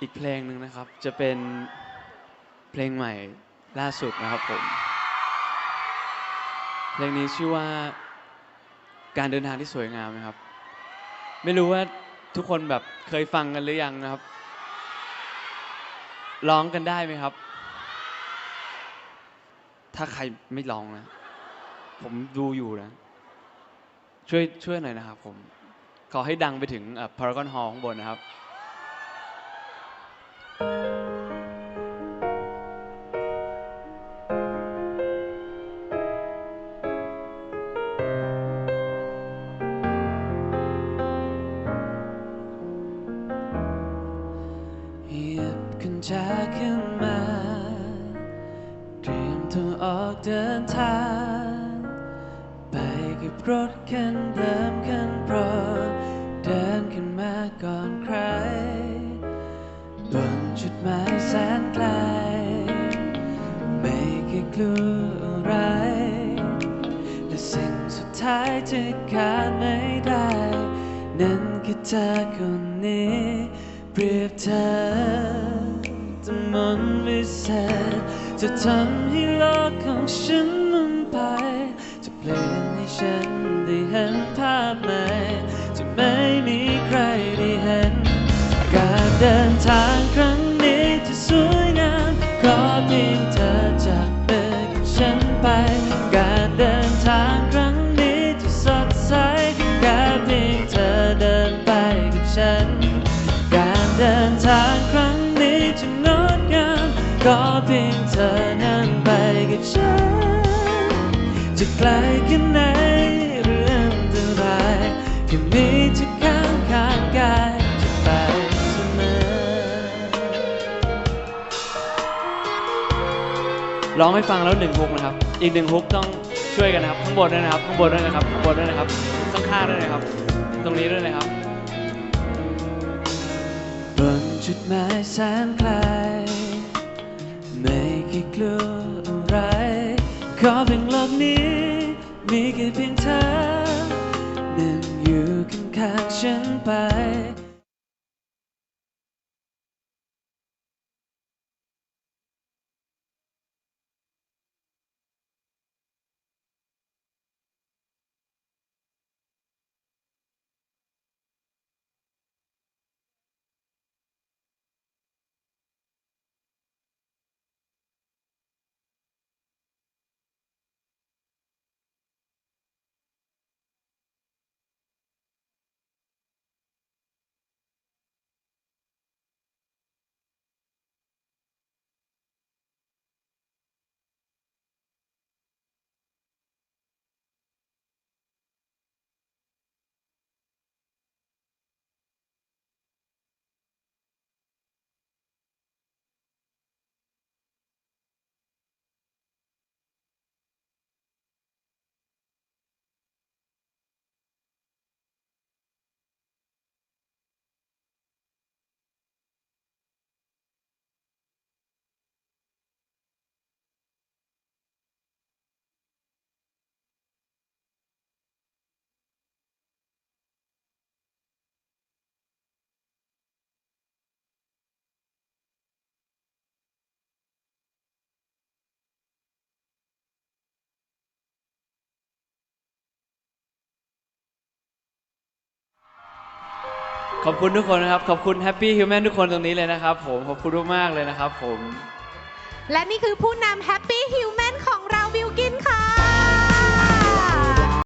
อีกเพลงหนึ่งนะครับ จะเป็นเพลงใหม่ล่าสุดนะครับผม เพลงนี้ชื่อว่าการเดินทางที่สวยงามนะครับ ไม่รู้ว่าทุกคนแบบเคยฟังกันหรือยังนะครับ ร้องกันได้ไหมครับ ถ้าใครไม่ร้องนะ ผมดูอยู่นะ ช่วยช่วยหน่อยนะครับผม ขอให้ดังไปถึงพารากอนฮอล์ข้างบนนะครับ เหยียบกัญชาขึ้นมา เตรียมตัวออกเดินทาง ไปกับรถคันเดิมคันโปรดเดินขึ้นมาก่อนใคร ท้ายที่ขาดไม่ได้ นั่นคือเธอคนนี้ เปรียบเธอจะมนต์วิเศษจะทำให้โลกของฉันมันไป จะเปลี่ยนให้ฉันได้เห็นภาพใหม่ อเพียงเธอนั้นไปกับฉัน จะไกลแค่ไหนเรื่องอันตรายแค่มีเธอข้างข้างกายจะไปเสมอร้องให้ฟังแล้วหนึ่งฮุกนะครับ อีกหนึ่งฮุกต้องช่วยกันนะครับ ข้างบนด้วยนะครับ ข้างบนด้วยนะครับ ข้างบนด้วยนะครับข้างข้างด้วยนะครับ ตรงนี้ด้วยนะครับบนจุดหมายแสนไกล ไม่คิดกลัวอะไรขอเพียงโลกนี้ มีแค่เพียงเธอนั่งอยู่ข้างๆฉันไป ขอบคุณทุกคนนะครับ ขอบคุณแฮปปี้ฮิวแมนทุกคนตรงนี้เลยนะครับผม ขอบคุณมากๆเลยนะครับผม และนี่คือผู้นำแฮปปี้ฮิวแม